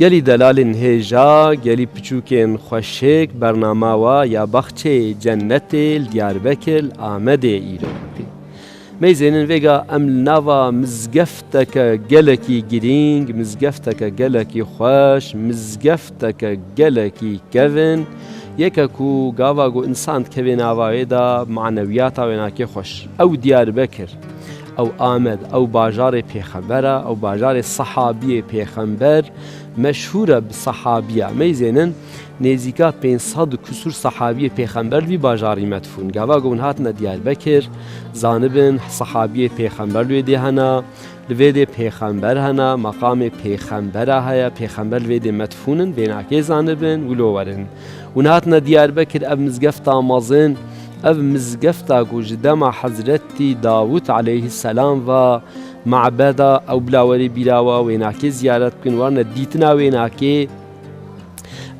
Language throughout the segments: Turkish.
گەلی دەلالین هێژا گەلی پچووکێن خوەشێک بەرنماوە یا بەخچێ جەنەتێل دیاربەکل ئامەدێ ئیرۆپی. مەیزێنن وێگا ئەم ناوا مزگەفتەکە گەلەکی گرینگ مزگەفتەکە گەلەکی خوۆش مزگەفتەکە گەلەکی کەڤن، یەکەک و گاواگو ئینسان کەوێ ناواوێدا معنەویات تا وێناکێ خۆش. ئەو دیار بەکرد Amed, ew bajarê pêxembera, ew bajarê sehabiyê pêxember, meşhûre bi sehabiya meyzênin nêzîka 500 kusur sehabiyê pêxember vî bajarî metfûn. Gava gon hatine Diyarbekir, zanibin sehabiyê pêxember wê dê hena, li vê dê pêxember hena, meqamê pêxembera heye, pêxember vê dê metfûnin, vênakê zanibin, wilo werin. Hûn hatine Diyarbekir ev mizgefta mezin, ev mizgefta ku ji dema hezretî Dawud aleyhisselam va ma'beda ew bilawerî bîrawa wênakê ziyaret bikin warne dîtina wênakê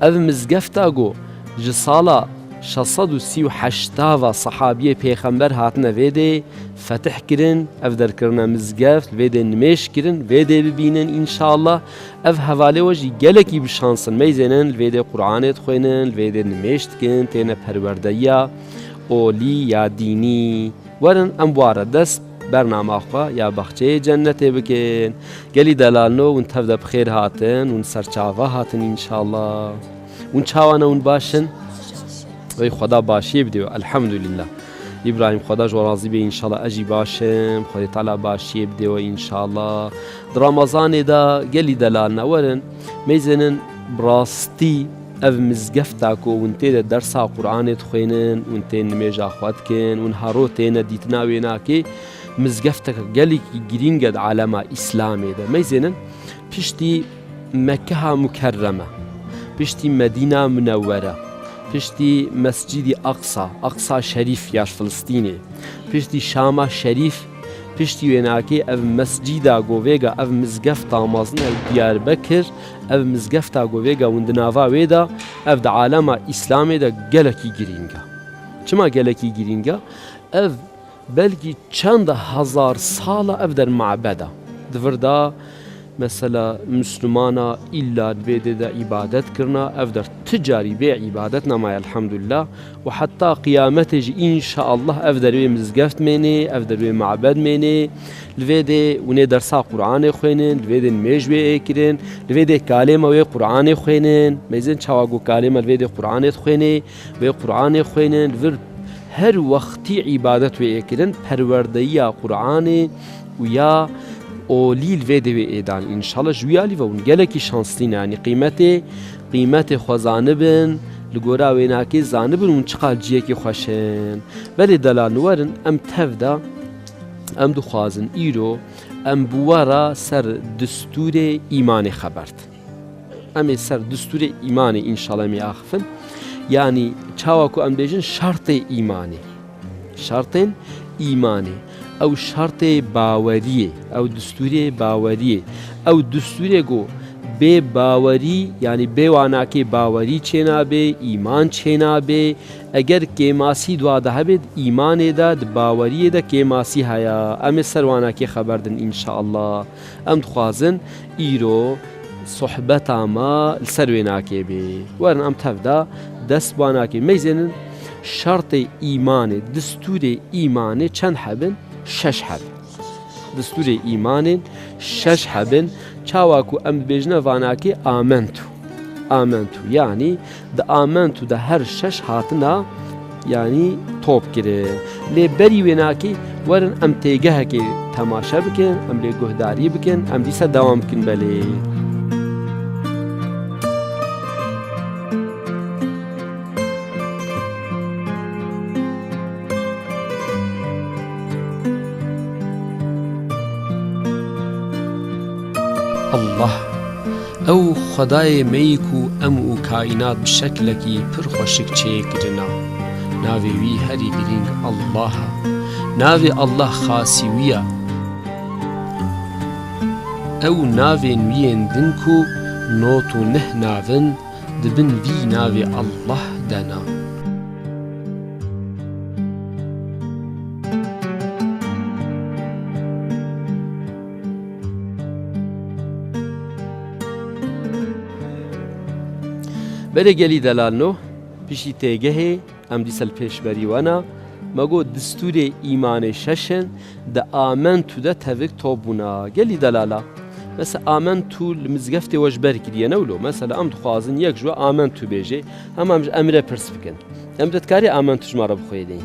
ev mizgefta got ji sala 638 va sehabiyê pêxember hatine vêdê fetih kirin ev derkirine mizgeft vêdê nimêş kirin vêdê bibînin înşallah ev hevalê we jî gelekî bişansın meyzênin vêdê Qur'anê dixwênin vêdê nimêş dikin têne perwerdeya. olî ya dînî werin em ware dest بەرناماخوا یا بەخچەیە جەنەتێ بکەن گەلی دەلالنەوە ون تەفدە بخێر هاتن ون سەرچاوە هاتن ئینشاءله ون چاوانە ون باشن وی خدا باشیە بدێ الحەمدولله ئیبراهیم خدا ژۆڕازی بێ ئینشاءله ئەژی باشم خۆی تالا باشیە بدێەوە ئینشاءله درامەزانێدا گەلی دەلالنەوەرن مەیزێنن بڕاستی ev mizgefta ku hûn tê de dersa Qur'anê dixwênin hûn tên nimêja xwe dikin hûn haro têne dîtina wê nakê mizgefteke gelekî girîng e di alema İslamê de. Meyzênin piştî Mekkeha Mukerreme piştî Medîna Münewwere piştî Mescidî Aqsa Aqsa Şerîf ya Filistînê piştî Şama Şerîf piştî wênakê ev mescîda govêga ev mizgefta mezin ev Diyarbekir ev mizgefta govêga hûn di nava wê da ev di alema İslamê de gelekî girîng مثلا مسلمانا إلا بيددا إبادت كرنا أفدر تجاري بي عبادت ما الحمد لله وحتى قيامتج إن شاء الله أفدر بي مزقفت مني أفدر بي معبد مني لفيدي وني درسا قرآن خوينين لفيدي نميج بي اكرين لفيدي كلمة وي قرآن خوينين ميزين شواغو كالما لفيدي قرآن خويني وي قرآن خوينين لفيدي هر وقتی عبادت وي اکرن پروردية قرآن ويا dê kalêma wê Qur'anê xwênin mêzin çawa got kalêma li vê dê Qur'anê dixwênê wê Qur'anê xwênin li vir her wextî ibadet wê kirin perwerdeyiya Qur'anê û ya olîl vê divê êdan înşallah ji wî alî ve hûn gelekî şanslîn yanî qîmetê qîmetê xwe zanibin li gora wê nakê zanibin hûn çiqal ciyekî xweşin belê delal werin em tev da em dixwazin îro em bi wera ser distûrê îmanê xebert em ê ser distûrê îmanê înşallah em ê axifin yani çawa ku em bêjin şartê îmanê şartên îmanê ئەو شەرتێ باوەریە ئەو دستورێ باوەریە ئەو دستورێ گۆ بێ باوەری ینی بێواناکێ باوەری چێنابێ ئیمان چێنابێ ئەگەر کێماسی دوادە هەبێت ئیمانێدا باوەریەدا کێماسی هەیە ئەمێ سەرواناکێ خەبەردن ئینشاءله ئەم دخوازن ئیرۆ صحبەتامە سەر وێ ناکێ بێ وەرن ئەم تەفدا دەست باناکێ مەیزێنن شەرتی ئیمانێ دستورێ ئیمانێ چەند هەبن شەش هەب دستورێ ئیمانên شەش هەبن چاواکو ئەم بێژنە vاناکێ ئامنت و ئامنت و ینی دە ئامنت و دە هەر شەش هاتنە ینی تۆپ کرێ لێ بەری وێناکی وەرن ئەم تێگەهەکێ تەماشە بکەن ئەم لێ گۆهداری بکەن ئەم دیسە داوام بکەن بەلێ. ئەو خدایە مەیک و ئەم و کائینات بشەکلێکی پر خۆشک چێکردنا ناوێوی هەری گرنگ ئەللهە ناوێ ئەلله خاسیویە ئەو ناوێن ویێن دنک و نۆت و نەه ناون دبن وی ناوێ ئەلله دەنا بله گلی دلال نو پیشی تیگه ام دیسل پیش بریوانا مگو دستور ایمان ششن دا آمن تو دا تاوک توبونا گلی دلالا مثلا آمن تو مزگفت وجبر کردیه نولو مثلا ام دخوازن یک جو آمن تو بیجه هم امج امره پرس بکن. امدت کاری آمن تو جمارا بخویدین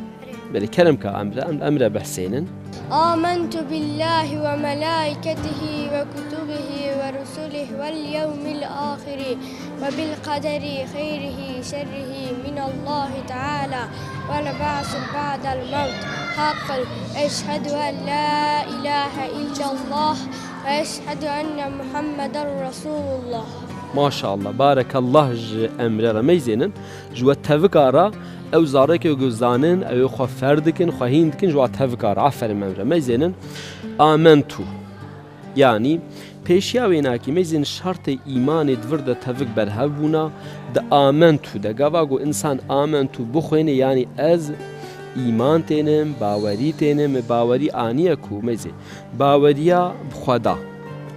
بله کرم که امره امره أمر بحسینن آمنت بالله و ملائکته و کتبه و به واليوم الآخر وبالقدر خيره شره من الله تعالى والبعث بعد الموت حقا أشهد أن لا إله إلا الله وأشهد أن محمدا رسول الله ما شاء الله. بارك الله جي أمر رميزينن جو تفكارا أو زارك گوزانن أو خو فردكن خو هندكن جو تفكارا. عفر أمر رميزينن آمنتو. يعني وێناکی مەزین شارتە ئیمانی دووردە تەڤک بەرهەв بوونا دە ئامن تو دەگاواگو ئینسان ئامن تو بخوێنێ ینی ئەز ئیمان تێنم باوەری تێنم باوەری ئانیە کو مەزێ باوەریە بخوادا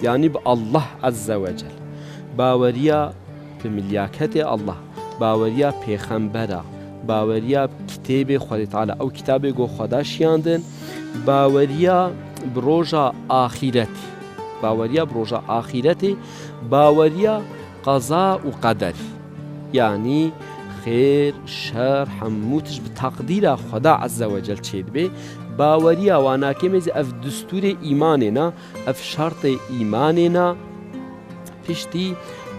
ینی بە الله عزەوەجل باوەریە بملیاکەتێ الله باوەریە پێخەمبەرە. باوەریە کتێبێ خۆتاالە ئەو کتابێ گۆ خۆداشیاندن باوەریە برۆژە ئاخیرەتی. باوەریە برۆژە ئاخیرەتی باوەریە قەزا و قەدەری یعنی خێر شەر هەمووتش تەقدیرە خدا عزەوەجل چێت بێ. باوەریە واناکە مێزی ئەف دستورێ ئیمانێنە ئەف شارتە ئیمانێنە پشتی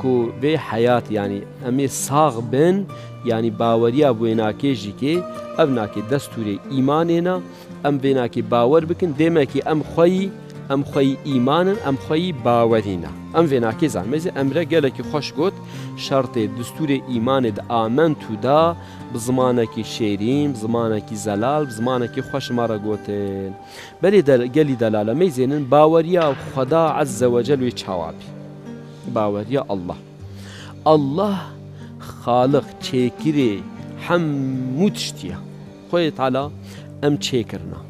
کو بێ حیات ینی ئەمێ ساغ بن ینی باوەریە بۆێ ناکێژیکێ ئەم ناکێ دەستورێ ئیمانێنە ئەم بێ ناکێ باوەەر بکن دێمەکی ئەم خۆی ئەم خۆی ئیمانن ئەم خۆی باوەرینە ئەم وێناکێ زانمەزی ئەمرە گەلێکی خۆش گوت شەرتێ دستورێ ئیمانێت ئامن تودا بزمانێکی شێریم زمانێکی زەلال زمانێکی خۆشمارە گوتن بەێ گەلی دەلالە مەیزێنن باوەریە خدا عزەوەجل وێ چاواپی. باوەریە ئەله ئەله خاڵق چێکرێ هەموو تشتیە. خۆی تالا ئەم چێکردنا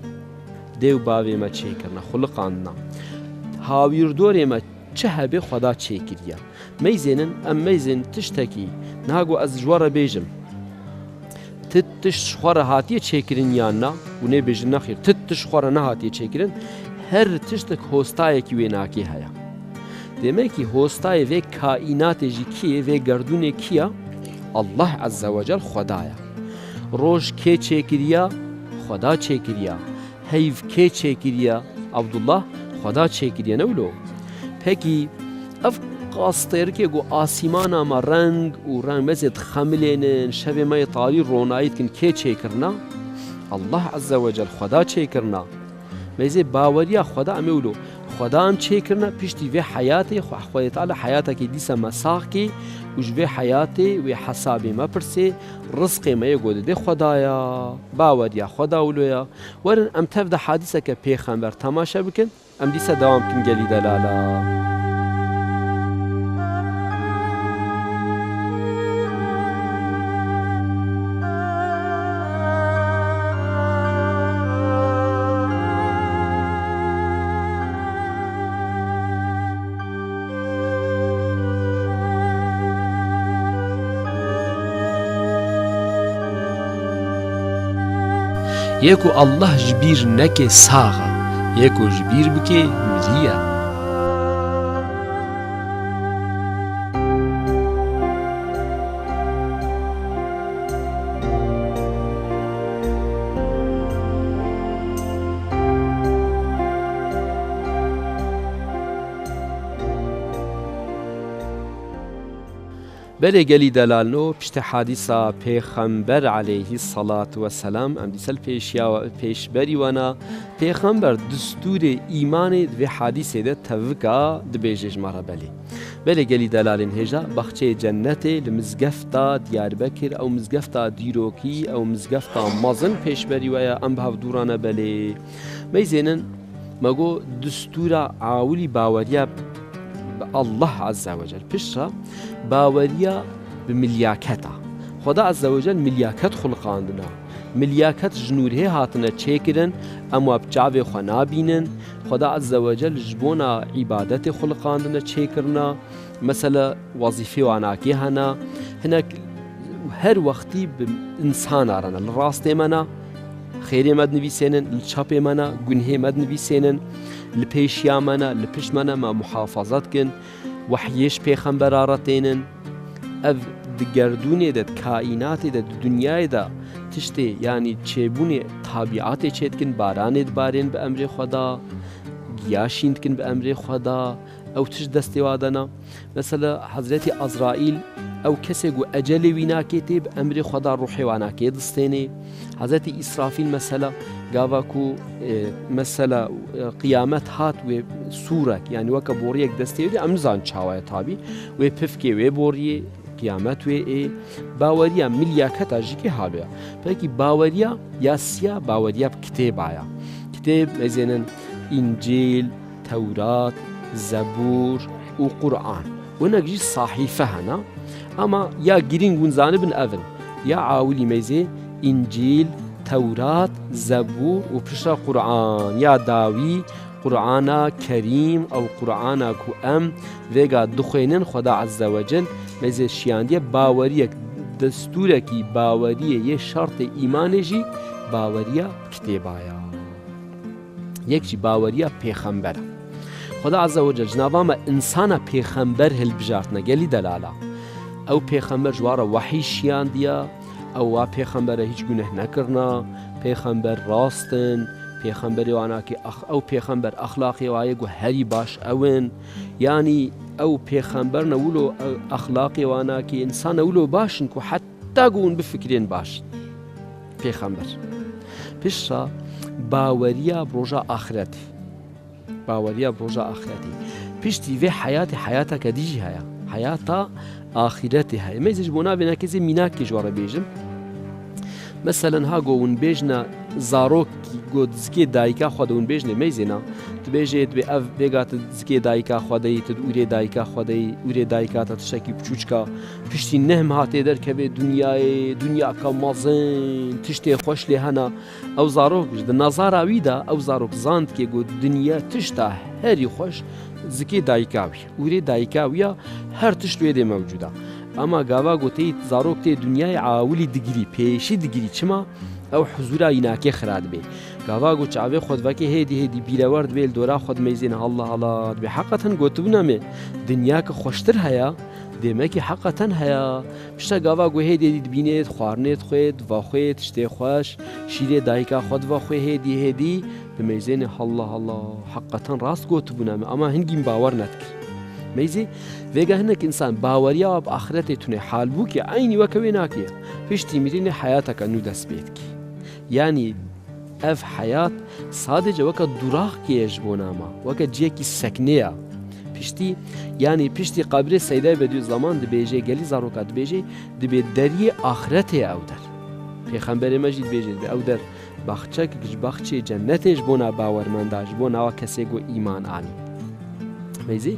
دێو باوێمە چێکردە خوڵقاننا هاویردۆرێمە چه هەبێ خدا چێکردە مەیزێنن ئەم مەیزێن تشتێکی ناگو ئەس ژوەڕە بێژم تت تشت خۆرە هاتیە چێکردن یاننا و نێ بێژن نەخیر تت تش خۆرە نەهاتیە چێکردن هەر تشتێک هۆستایەکی وێناکی هەیە دێمەکی هۆستای vê کائیناتێ jî kiyê vê gerdûnê kiya Allah ezewecel xwedaya Roj kê çêkiriya xweda çêkiriya heyv kê çêkiriya Abdullah xweda çêkiriye newlo Pekî ev qastêrikê got asîmana me reng û reng mezê xemilênin şevê me talî ronayî dikin kê çêkirina Allah ezewecel xweda çêkirina Mêzê baweriya xweda em ewlo خدا هم چه کرنه؟ پشتی وی حیات خو خدای تعالی حیات کی دیسه مساق کی وج وی حیات وی حساب ما پرسی رزق ما گود ده خدایا باور یا خدا ولویا. ورن ام تفد حادثه که پیغمبر تماشا بکن ام دیسه دوام کن گلی دلالا. Jeku Allah ji bîr neke saxa, Jeku ji bîr bike. بەرێ گەلی دەلالنۆ پشتە حادیسا پێخەمبەر عليهەیهی سەڵات وەسەسلام ئەم دیسەل پێشیاوە پێشبەری وەنا پێخەمبەر دستورێ ئیمانێ دوێ حادیسێدە تەڤکا دبێژێژ مەڕە بەلێ بەلێ گەلی دەلالین هێژە بەخچەیە جەنەتێ لە مزگەفتا دیاربەکرد ئەو مزگەفتا دیرۆکی ئەو مزگەفتا مەزن پێشبەری وایە ئەم بەهاو دوورانە بەلێ. مەیزێنن مەگۆ دستورە ئاولی باوەریە بە ئەله عزاوەجل پیشە باوەریە بە ملیاکەتە خدا ئەزەوەجل ملیاکەت خوڵقااندنە ملیاکەت ژنوورهێ هاتنا چێکردن ئەمە بچاوێ خنا نابینن خدا عز وجل جبونا ئەزەوەجل ji بۆنا عیباەتی خوڵقااندنە چێکردە مەسەلە وەزیفی واناکی هەنا هەنە هەر وەختی ئینسانارەنە لە ڕاستێمەە خێرێمەد نویسێنن لە چاپێمەە گونهێمەد نویسێنن لە پێشیامەە لە پشتمەە مە محافظەتکن وحیێش پێخەمبەرارەتێنن ئەv diگەردونێ دەت کائیناتێ دە دنیایدا تشتێ ینی چێبوونێ تابیعاتێ چێتکن بارانێت بارێن بە ئەمرێ خۆدا گیاشیندکن بە ئەمرێ خۆدا ئەو تش دەستێوادەنا مەسەلە حەزرەتی ئەزرائیل ئەو کەسێک و ئەجەلی ویناکێتێ بە ئەمری خۆدا ڕوحێواناکێ دەستێنێ. حەزەتی ئیسرافیل مەسەلە گاواک و مەسەلە قیامەت هات وێ سوورەك ینی وەکە بۆڕیەک دەستێوێ ئەمزان چاوایە تابی وێ پفکێ وێ بۆریێ قیامەت وێ ئێ. باوەریە میلیاکەتا ژیکی هاابێ پێکی باوەریە یاسیا باوەریە کتێبایە. کتێب ئەزێنن ئینجیل تەورات زەبور و قورآن. وەنەگژی صاحیفە هەنا ئەمە یا گرنگ گونزانە بن ئەڤن یا ئاولی مەیزێ ئینجیل تەورات زەبور و پشە قورآن. یا داوی قورآانە کەریم ئەو قورآانە و ئەم vێگا دخوێنن خدا عزەوەجل. مەزێ شیاندیە باوەریەک دەستورێکی باوەریە یە شەڕتی ئیمانێژی باوەریە کتێبایە. یەکجی باوەریە پێخەمبەرە خدا عزەوەجل جنابامە ئینسانە پێخەمبەر هەلبژارتنە گەلی دەلالا. ئەو پێخەمبەر ژوارە وەحی شیاندیە ئەو وا پێخەمبەرە هیچ گونەه نەکردنا پێخەمبەر ڕاستن پێخەمبەری واناکی ئەو پێخەمبەر ئەخلاقی وایە و هەری باش ئەون. ینی ئەو پێخەمبەر نەولۆ ئەخلاقی واناکی ئینسان نەولۆ باشن و حتا گوون بفکرێن باش. پێخەمبەر. پشە باوەریە ڕۆژە ئاخرەتی باوەریە ڕۆژە ئاخرەتی پشتی vê حیاتی حیاتەکە دیژی هەیە. حیاتە ئاخرەتی هەیە مەزیش بۆ نابێنە کەسی میناکی ژوارە بێژم مثلەن zarokî got zikê dayika xwe de hûn bêjne meyzêna dibêje divê ev vêga te zikê dayika xwedeyî tu ûrê dayika xwedeyî ûrê dayika te tişekî piçûçka piştî nehm hatê derkevê dunyayê dunyaka mazin tiştê xweş lê hena ew zarok ji di nazara wî da ew zarok zandike got dinya tişta herî xweş zikê dayika wî ûrê dayika wîya her tişt wê dê mewcuda ئەما گاوا گotەیت zarok tê dunyayê awilî digirî pêşî digirî çima ئەو حزورا ییناکێ خرات بێ. گاوا گو چاوێ خۆدڤکە هێدی هێدی بیرەوەرد بێل دۆرا خۆت مەیزین هەڵە هەڵات بێ. حقەتەن گوتبوونەمێ دنیاکە خۆشتر هەیە دێمەکی حقەتەن هەیە. پشتە گاوا گو هێدێدی بینێت خواردنێت خوێت ڤخوێت شتێ خۆش شیرێ دایکا بە خوێ هێدی هێدی بمەیزێنێ هەڵە هەڵە حقەتەن ڕاست گوتبوونەمە ئەمە هەنگیم باوەڕ نەتکرد مەیزی vێگە هەنێک ئینسان باوەریاوە بە ئاخرەتێ تونێ حالبووکە ئاینی وەکەوێ ناکێ. پشتی میرینێ حیاتەکە نو دەست بێتکی ینی ئەف حیات سادێجە وەکە کێش بۆ نامە وەکە جێکی سەکنەیە پشتی ینی پشتی قبرێ سەیدای بە دوی زمان دەبێژێ گەلی زارۆکات دبێژێ دەبێت دەریە ئاخرەتێ ئەو دەر پێخەمبەرێ مەژید بێژێت بێ ئەو دەر باخچەک گشت بەخچێ جەنەتێش بۆ نا باوەرمەنداش بۆ ناوە کەسێک و ئانی مەیزی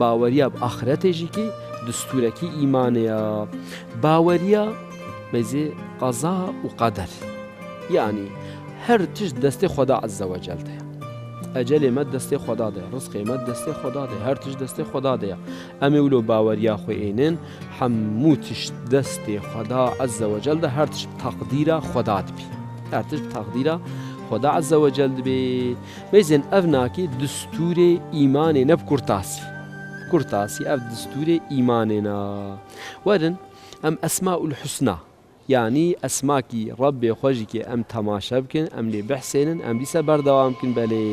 باوەریە ئاخرەتێژیکی دستورەکی ئیمانەیە باوەریە مەزێ قەزا و قەدەر یعنی هەر تشت دەستی خدا عزەوەجلتەیە ئەجل ئێمە دەستی خدا دەیە ڕستقیمە دەستی خدا دەیە هەر تش دەستی خدا دەیە ئەمێ ولۆ باوەریا خوێنن هەموو تشت دەستی خدا عزەوەجل دە هەر تشت تەقدیرە خودات بی. هەر تشت تەقدیرە خدا عزەوەجل دەبێ بێزێن ئەv ناکێ دستورێ ئیمانێ نەب کورتاسی کورتاسی ئەف دستورێ ئیمانێنا وەرن ئەم ئەسما الحسنا یعنی ئەسماکی ڕەبێ خۆشیکێ ئەم تەماشە بکەن ئەم لێ بەحسێنن ئەم دیسە بەردەوام بکەن بەلێ.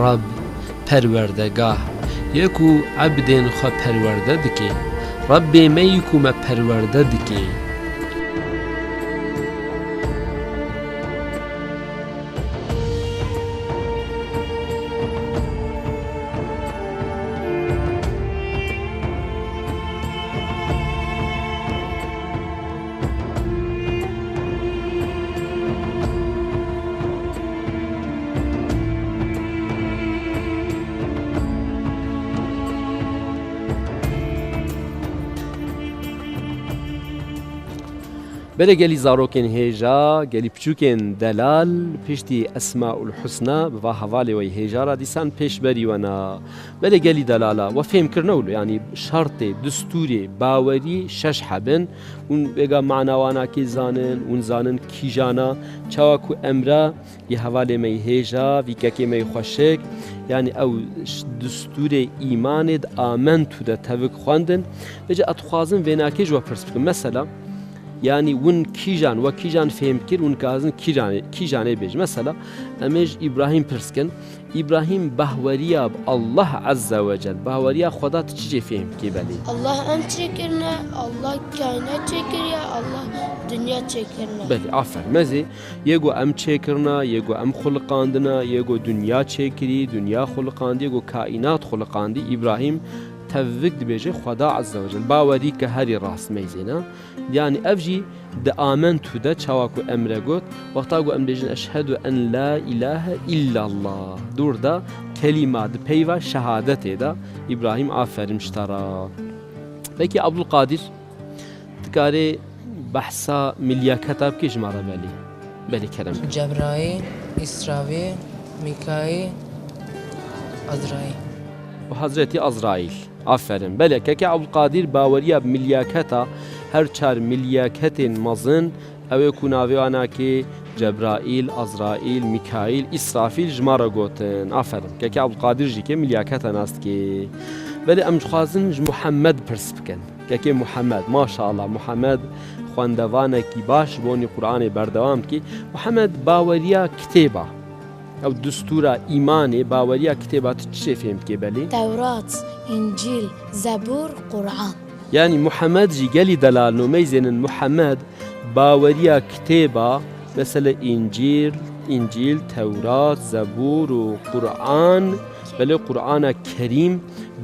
Rab perwerdegah yek û ebdên xwe perwerde dike Rebbê me yek û me perwerde dike بەرە گەلی زارۆکێن هێژا گەلی بچووکێن دەلال پشتی ئەسما حسنا بە هەواڵەوەی هێژارا دیسان پێشبەریوەنا بەرە گەلی دەلالە وە فێمکردنە و ینی شارتێ دستوری باوەری شەش حەبن اون وأنا كي زانن اون زانن كي جانا چاوكو امرا يا چاواکو مي هيجا في هێژا ویکەکێمەی خۆشێک. ینی ئەو دستورێ ئیمانێت امن تو ده تەوک خواندن بجا اتخوازن وناكي جوا بکەم مثلا yani win kîjan we kîjan fêm kir hûn gazin kîjanê kîjanê bêj mesela em ê ji İbrahim pirskin İbrahim behweriya bi Allah azze ve cel. Behweriya xweda tu çi jê fêm kê belê Allah em çekirne, Allah kainat çekiriye, Allah dünya çekirne. Belê afer mezê yego em çêkirina yego em xulqandina yego dünya çêkirî dünya xulqandî yego kaînat xulqandî İbrahim tevvik dibêje xweda azze ve cel bawerî ke herî rast meyzêna yani ev jî di amentu de çawa ku emre got wexta ku em bêjin eşhedü en la ilahe illallah dur da kelîma di peyva şehadetê de İbrahim aferin tara Peki Abdülkadir dikarê behsa milyaketa bikê ji me re belê belê kerem جبرائیل اسرافیل میکائیل عزرائیل و Hazreti Azrail. ئافرن بەلێکەکە ئەوڵقادیر باوەریە ملیاکەتە هر چار ملیاکەتین مەزن ئەوێ کوناویواناکی جەبرائیل ئەزرائیل میکایل ئیسرافیل ژمارە گوتن ئافرن کەکە ئەوڵقادر ژیکە ملیاکەتە ناستکی بەێ ئەمخوازن محەممەد پرس بکەن کەکێ الله محمد خواندوانه کی باش بونی قرآن بردوام کی محمد باوەریە کتیبه ئەو دستورە ئیمانێ باوەریە کتێبات چێ فێم کێبەلی تەورات ئنجیل زەبور قورعان ینی محەممەدجی گەلی دەلالنومەی زێنن محەممەد باوەریە کتێبە بەسە لە ئینجیر ئینجیل تەورات زەبور و قورآن بەلێ قورآانە کەریم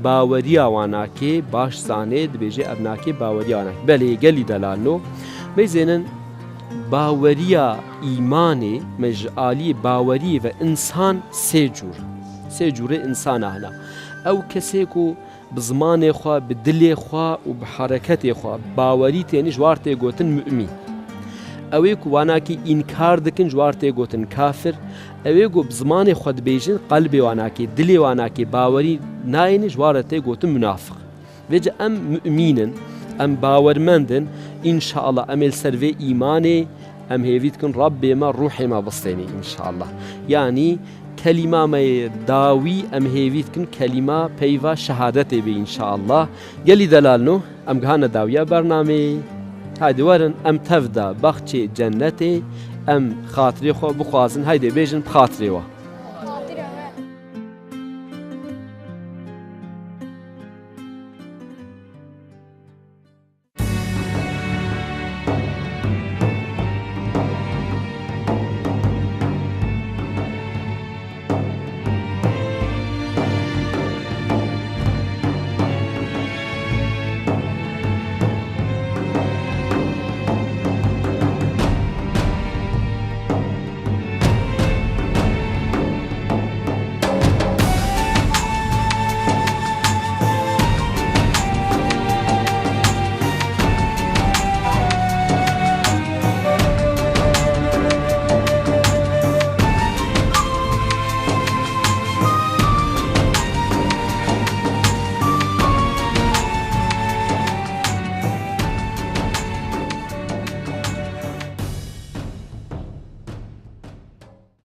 باوەریاوانناکێ باش زانێ دبێژێ ئەبناکێ باوەریانە بەلێ گەلی دەلانۆ بەی زێنن باوەریە ئیمانێ مەژعالی باوەری və ئینسان سێجوور سێجوورە ئینسانە هەنا ئەو کەسێک و bi zimanê xwa bi dilê xwa û bi hereketê xwa bawerî tênî jwar tê gotin mümin. Ew ê ku wanakî înkar dikin jwar tê gotin kafir, ew ê got bi zimanê xwe dibêjin qalbê wanakî dilê wanakî bawerî nayên jwara tê gotin münafiq. Vêce em mümînin, em bawermendin, înşaala em ê servê îmanê ام هیوید کن ئەم ما ڕاب ما بستینی انشاءالله یعنی کلمه ما داوی ام هیوید کن کلمه پیوا شهادت بی انشاءالله گلی دلال نو ام گهان داویا برنامه بەرنامەیە ام تقد، تەفدا جنتی، ام خاطری خو بخازن، بخوازن بیشن بخاطری بخاترێەوە